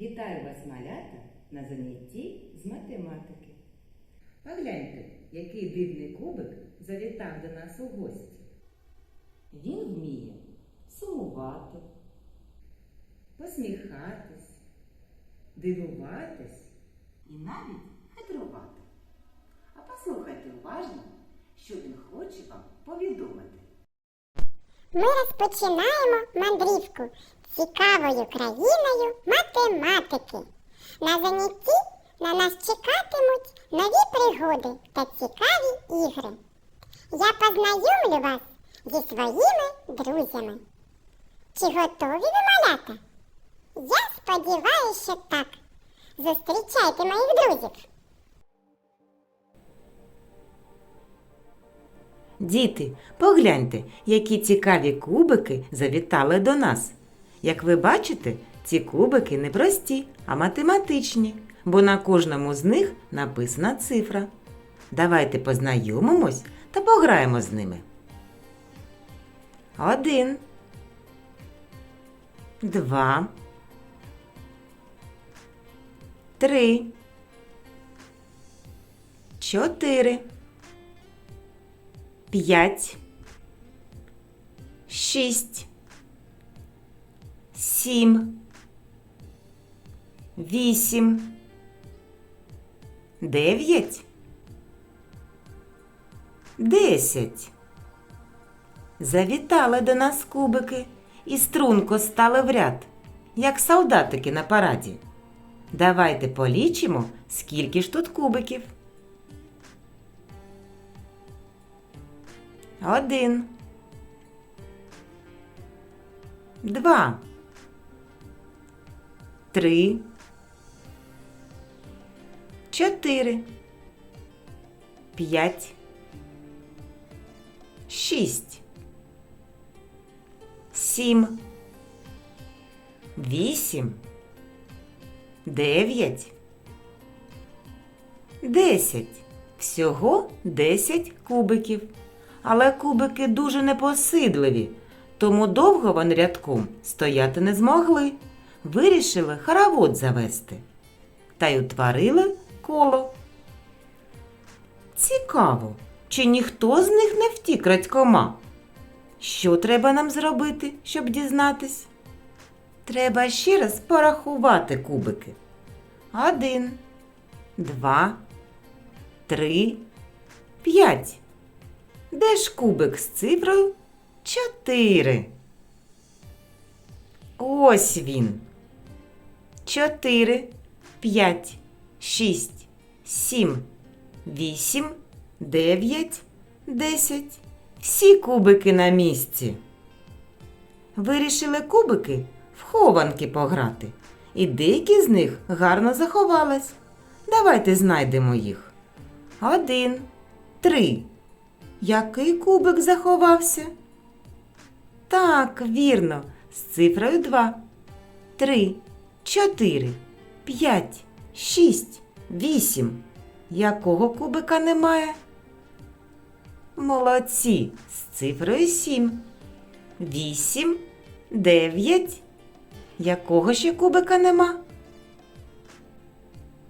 Вітаю вас, малята, на занятті з математики. Погляньте, який дивний кубик завітав до нас у гості. Він вміє сумувати, Посміхатись, дивуватись. і навіть хитрувати. А послухайте уважно, що він хоче вам повідомити. Ми розпочинаємо мандрівку цікавою країною математики. На занятті на нас чекатимуть нові пригоди та цікаві ігри. Я познайомлю вас зі своїми друзями. Чи готові ви малята? Я сподіваюся, що так. Зустрічайте моїх друзів. Діти, погляньте, які цікаві кубики завітали до нас. Як ви бачите, ці кубики не прості, а математичні, бо на кожному з них написана цифра. Давайте познайомимось та пограємо з ними. Один. Два. Три. Чотири. П'ять. Шість. Сім. Вісім. Дев'ять. Десять. Завітали до нас кубики і струнко стали в ряд, як солдатики на параді. Давайте полічимо, скільки ж тут кубиків. Один. Два. Три. Чотири. П'ять. Шість. Сім. Вісім. Дев'ять. Десять. Всього десять кубиків. Але кубики дуже непосидливі, тому довго вони рядком стояти не змогли. Вирішили хоровод завести та й утворили коло. Цікаво, чи ніхто з них не втік радькома? Що треба нам зробити, щоб дізнатись? Треба ще раз порахувати кубики. Один, два, три, п'ять. Де ж кубик з цифрою чотири? Ось він. Чотири, п'ять, шість, сім, вісім, дев'ять, десять. Всі кубики на місці. Вирішили кубики в хованки пограти. І деякі з них гарно заховались. Давайте знайдемо їх. Один, три. Який кубик заховався? Так, вірно, з цифрою 2. 3, 4, 5, 6, 8. Якого кубика немає? Молодці, з цифрою 7. 8, 9. Якого ще кубика нема?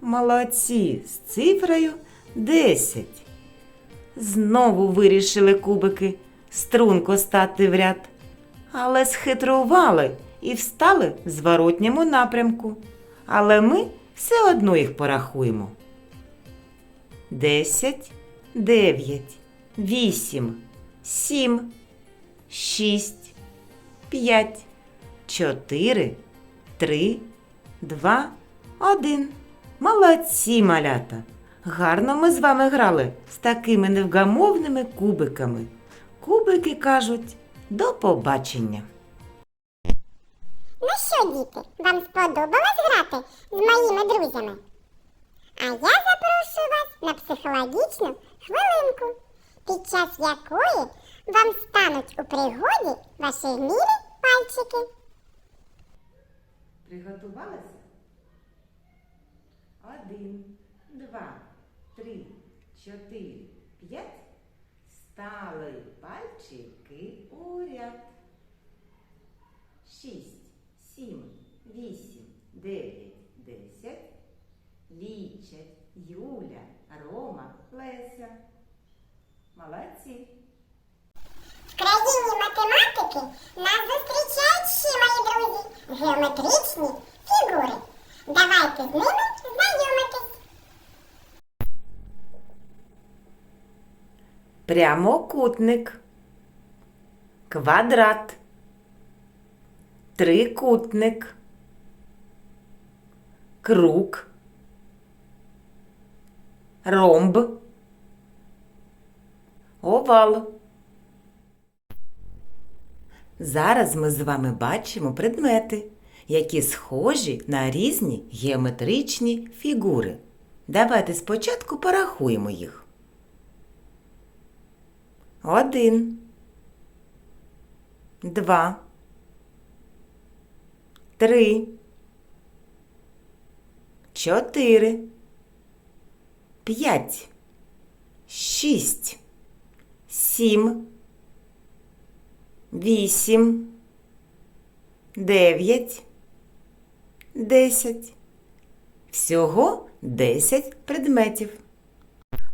Молодці, з цифрою 10. Знову вирішили кубики струнко стати в ряд, але схитрували і встали в зворотньому напрямку. Але ми все одно їх порахуємо. Десять, дев'ять, вісім, сім, шість, п'ять, чотири, три, два, один. Молодці малята! Гарно ми з вами грали з такими невгамовними кубиками. Кубики кажуть до побачення. Діти, вам сподобалось грати з моїми друзями? А я запрошую вас на психологічну хвилинку, під час якої вам стануть у пригоді ваші мілі пальчики. Приготувалися? Один, два, три, чотири, п'ять. Стали пальчики у ряд. Шість, 7, 8, 9, 10. Ліче, Юля, Рома, Леся. Молодці. В країні математики нас зустрічають всі мої друзі. Геометричні фігури. Давайте з ними знайомитись. Прямокутник. Квадрат. Трикутник. Круг. Ромб. Овал. Зараз ми з вами бачимо предмети, які схожі на різні геометричні фігури. Давайте спочатку порахуємо їх. Один. Два. Три. Чотири. П'ять. Шість. Сім. Вісім. Дев'ять. Десять. Всього десять предметів.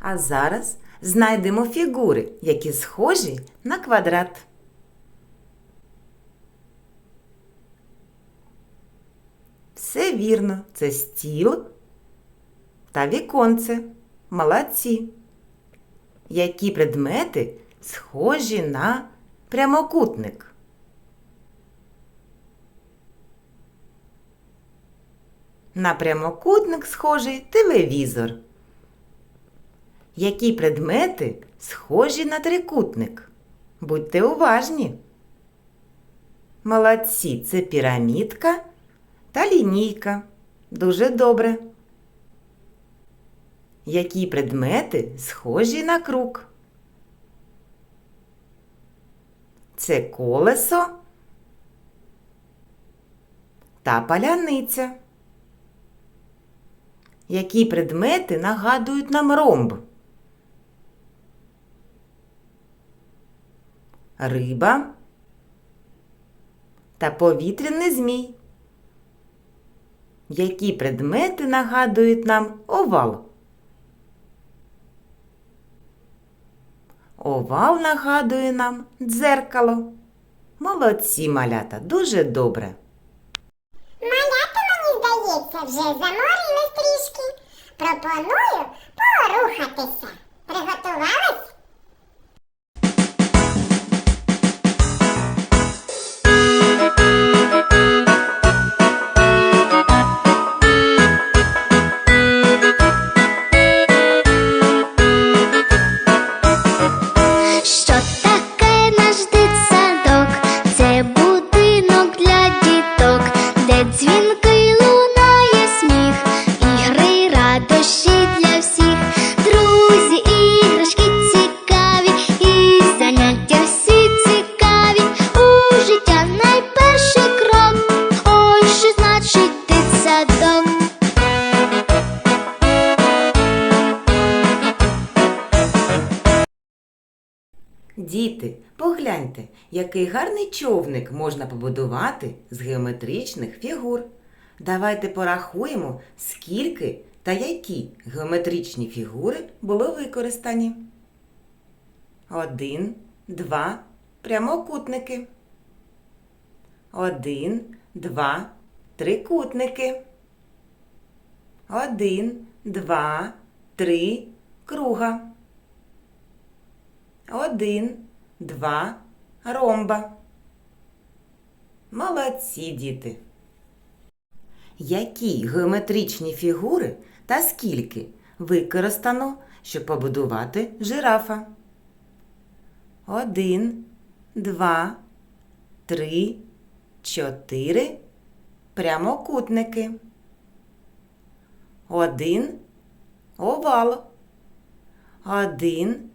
А зараз знайдемо фігури, які схожі на квадрат. Все вірно, це стіл та віконце. Молодці. Які предмети схожі на прямокутник? На прямокутник схожий телевізор. Які предмети схожі на трикутник? Будьте уважні. Молодці, це пірамідка та лінійка. Дуже добре. Які предмети схожі на круг? Це колесо та паляниця. Які предмети нагадують нам ромб? Риба та повітряний змій. Які предмети нагадують нам овал? Овал нагадує нам дзеркало. Молодці малята, дуже добре. Малята, мені здається, вже заморились трішки. Пропоную порухатися. Приготувались? Який гарний човник можна побудувати з геометричних фігур. Давайте порахуємо, скільки та які геометричні фігури були використані. Один, два, прямокутники. Один, два, трикутники. Один, два, три, круга. Один, два, ромба. Молодці, діти. Які геометричні фігури та скільки використано, щоб побудувати жирафа? Один, два, три, чотири прямокутники. Один овал. Один,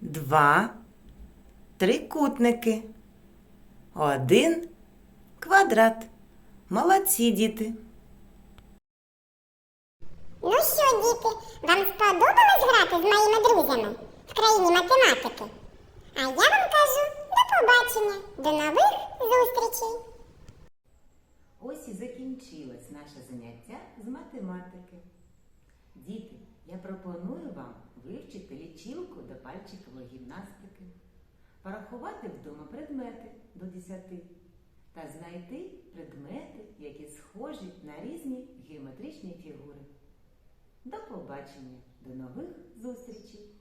два, трикутники. Один квадрат. Молодці, діти. Ну що, діти, вам сподобалось грати з моїми друзями в країні математики? А я вам кажу до побачення, до нових зустрічей! Ось і закінчилось наше заняття з математики. Діти, я пропоную вам вивчити лічилку до пальчикової гімнастики. Порахувати вдома предмети до 10 та знайти предмети, які схожі на різні геометричні фігури. До побачення, до нових зустрічей!